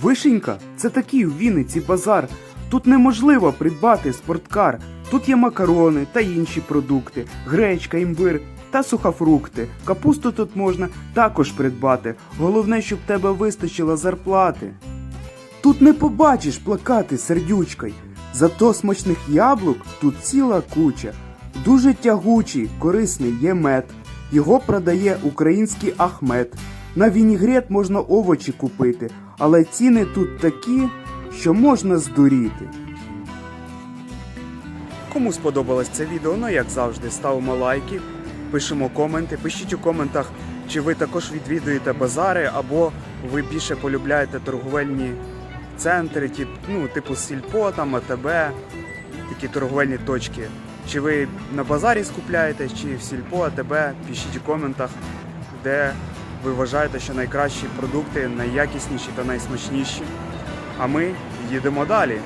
Вишенька це такий у Вінниці базар. Тут неможливо придбати спорткар. Тут є макарони та інші продукти, гречка, імбир та сухофрукти. Капусту тут можна також придбати. Головне, щоб тебе вистачило зарплати. Тут не побачиш плакати сердючкой. Зато смачних яблук тут ціла куча. Дуже тягучий, корисний є мед. Його продає український Ахмед. На вінігрет можна овочі купити, але ціни тут такі, що можна здуріти. Кому сподобалось це відео, ну як завжди, ставимо лайки, пишемо коменти, пишіть у коментах, чи ви також відвідуєте базари, або ви більше полюбляєте торговельні центри, тип, ну, типу Сільпо, там, АТБ, такі торговельні точки. Чи ви на базарі скупляєтесь, чи в Сільпо, АТБ, пишіть у коментах, де ви вважаєте, що найкращі продукти, найякісніші та найсмачніші. А ми їдемо далі.